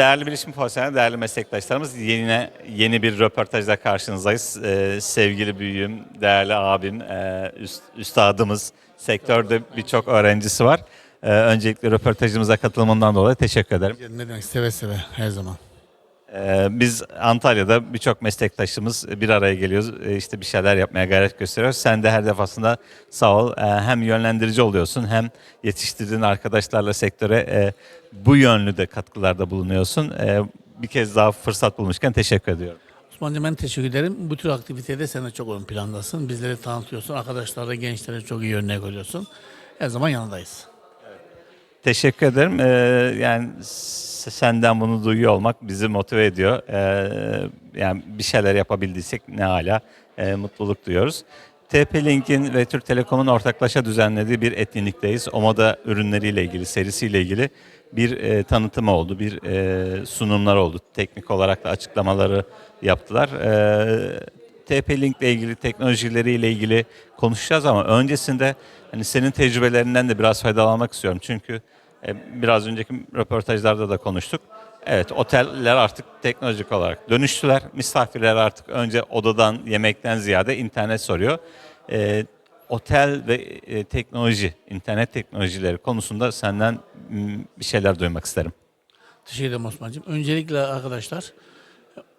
Değerli bilişim profesyonel, değerli meslektaşlarımız yine yeni bir röportajla karşınızdayız. Ee, sevgili büyüğüm, değerli abim, e, üst- üstadımız, sektörde birçok öğrencisi var. Ee, öncelikle röportajımıza katılımından dolayı teşekkür ederim. Ne demek seve seve her zaman. Ee, biz Antalya'da birçok meslektaşımız bir araya geliyoruz. Ee, işte bir şeyler yapmaya gayret gösteriyoruz. Sen de her defasında sağ ol. Ee, hem yönlendirici oluyorsun hem yetiştirdiğin arkadaşlarla sektöre e, bu yönlü de katkılarda bulunuyorsun. Ee, bir kez daha fırsat bulmuşken teşekkür ediyorum. Osman'cığım ben teşekkür ederim. Bu tür aktivitede sen de çok ön plandasın. Bizleri tanıtıyorsun. Arkadaşlara, gençlere çok iyi örnek oluyorsun. Her zaman yanındayız. Teşekkür ederim. Ee, yani senden bunu duyuyor olmak bizi motive ediyor. Ee, yani bir şeyler yapabildiysek ne hala e, mutluluk duyuyoruz. TP-Link'in ve Türk Telekom'un ortaklaşa düzenlediği bir etkinlikteyiz. Omoda ürünleriyle ilgili, serisiyle ilgili bir e, tanıtımı oldu, bir e, sunumlar oldu. Teknik olarak da açıklamaları yaptılar. Ee, TP-Link ile ilgili, teknolojileriyle ilgili konuşacağız ama öncesinde hani senin tecrübelerinden de biraz faydalanmak istiyorum. Çünkü e, biraz önceki röportajlarda da konuştuk. Evet, oteller artık teknolojik olarak dönüştüler. Misafirler artık önce odadan, yemekten ziyade internet soruyor. E, otel ve e, teknoloji, internet teknolojileri konusunda senden m, bir şeyler duymak isterim. Teşekkür ederim Osman'cığım. Öncelikle arkadaşlar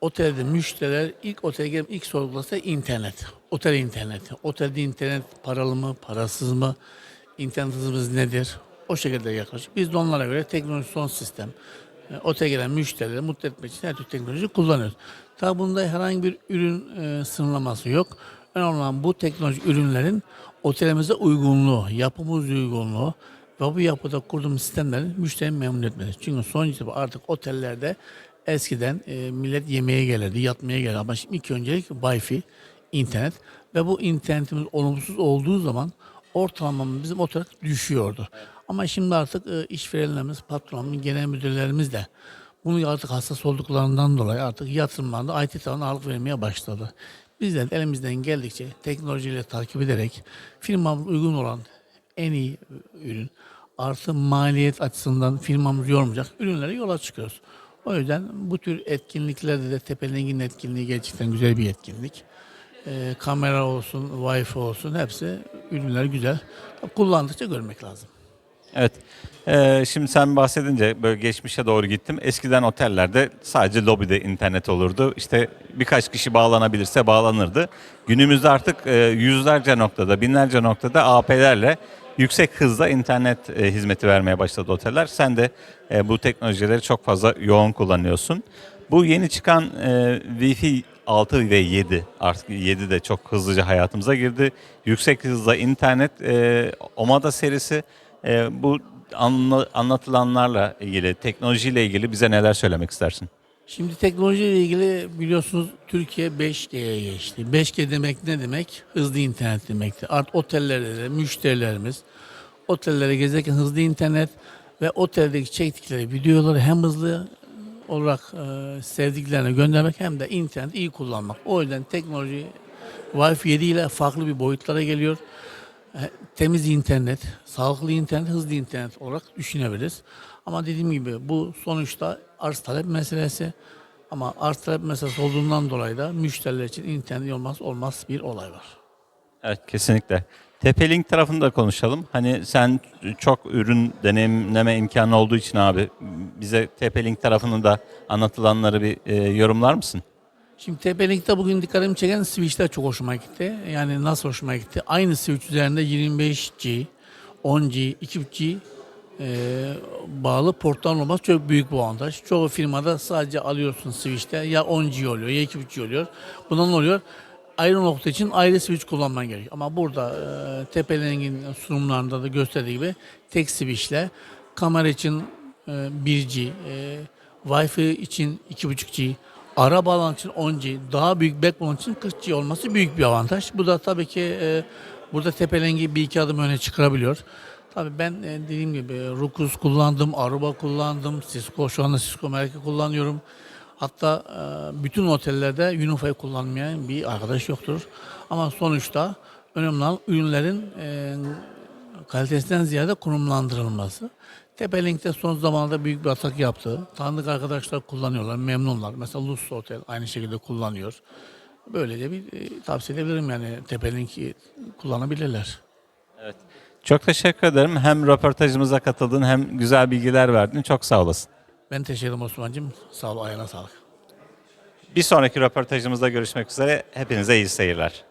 otelde müşteriler ilk otele ilk sorgulası internet. Otel interneti. Otelde internet paralı mı, parasız mı? İnternet hızımız nedir? O şekilde yaklaşık. Biz de onlara göre teknoloji son sistem. e, Otele gelen müşterileri mutlu etmek için her türlü teknoloji kullanıyoruz. Tabi bunda herhangi bir ürün e, sınırlaması yok. Önemli olan bu teknolojik ürünlerin otelimize uygunluğu, yapımız uygunluğu ve bu yapıda kurduğumuz sistemlerin müşterinin memnun etmesi. Çünkü itibariyle artık otellerde eskiden e, millet yemeğe gelirdi, yatmaya gelirdi. Ama şimdi ilk öncelik Wi-Fi, internet ve bu internetimiz olumsuz olduğu zaman ortalamamız bizim otel düşüyordu. Ama şimdi artık e, işverenlerimiz, patronumuz, genel müdürlerimiz de bunu artık hassas olduklarından dolayı artık yatırımlarda IT tabanına ağırlık vermeye başladı. Bizler de elimizden geldikçe teknolojiyle takip ederek firmamız uygun olan en iyi ürün artı maliyet açısından firmamız yormayacak ürünlere yola çıkıyoruz. O yüzden bu tür etkinliklerde de Tepelengin etkinliği gerçekten güzel bir etkinlik. Ee, kamera olsun, wifi olsun hepsi ürünler güzel. Kullandıkça görmek lazım. Evet. Ee, şimdi sen bahsedince böyle geçmişe doğru gittim. Eskiden otellerde sadece lobide internet olurdu. İşte birkaç kişi bağlanabilirse bağlanırdı. Günümüzde artık e, yüzlerce noktada, binlerce noktada AP'lerle yüksek hızda internet e, hizmeti vermeye başladı oteller. Sen de e, bu teknolojileri çok fazla yoğun kullanıyorsun. Bu yeni çıkan e, Wi-Fi 6 ve 7 artık 7 de çok hızlıca hayatımıza girdi. Yüksek hızda internet e, Omada serisi e, bu anla- anlatılanlarla ilgili, teknolojiyle ilgili bize neler söylemek istersin? Şimdi teknolojiyle ilgili biliyorsunuz Türkiye 5G'ye geçti. 5G demek ne demek? Hızlı internet demekti. Artık otellerde de müşterilerimiz otellere gezerken hızlı internet ve oteldeki çektikleri videoları hem hızlı olarak e, sevdiklerine göndermek hem de internet iyi kullanmak. O yüzden teknoloji Wi-Fi 7 ile farklı bir boyutlara geliyor. E, Temiz internet, sağlıklı internet, hızlı internet olarak düşünebiliriz. Ama dediğim gibi bu sonuçta arz talep meselesi. Ama arz talep meselesi olduğundan dolayı da müşteriler için internet olmaz olmaz bir olay var. Evet kesinlikle. TP-Link tarafını da konuşalım. Hani sen çok ürün deneyimleme imkanı olduğu için abi bize TP-Link tarafını da anlatılanları bir e, yorumlar mısın? Şimdi TP-Link'te bugün dikkatimi çeken switchler çok hoşuma gitti. Yani nasıl hoşuma gitti? Aynı switch üzerinde 25G, 10G, 2.5G e, bağlı portların olması çok büyük bir avantaj. Çoğu firmada sadece alıyorsun switch'te ya 10G oluyor ya 2.5G oluyor. Bundan oluyor? Ayrı nokta için ayrı switch kullanman gerekiyor. Ama burada e, TP-Link'in sunumlarında da gösterdiği gibi tek switch'le kamera için e, 1G, e, Wi-Fi için 2.5G, ara bağlantı için 10G, daha büyük backbone için 40G olması büyük bir avantaj. Bu da tabii ki e, burada Tepelengi bir iki adım öne çıkarabiliyor. Tabii ben e, dediğim gibi Rukus kullandım, Aruba kullandım, Cisco şu anda Cisco Merk'i kullanıyorum. Hatta e, bütün otellerde Unify kullanmayan bir arkadaş yoktur. Ama sonuçta önemli olan ürünlerin e, kalitesinden ziyade konumlandırılması. Tepelink'te son zamanlarda büyük bir atak yaptı. Tanıdık arkadaşlar kullanıyorlar, memnunlar. Mesela Lus Otel aynı şekilde kullanıyor. Böylece bir e, tavsiye edebilirim yani Tepelink'i kullanabilirler. Çok teşekkür ederim. Hem röportajımıza katıldın hem güzel bilgiler verdin. Çok sağ olasın. Ben teşekkür ederim Osman'cığım. Sağ ol, ayağına sağlık. Bir sonraki röportajımızda görüşmek üzere. Hepinize iyi seyirler.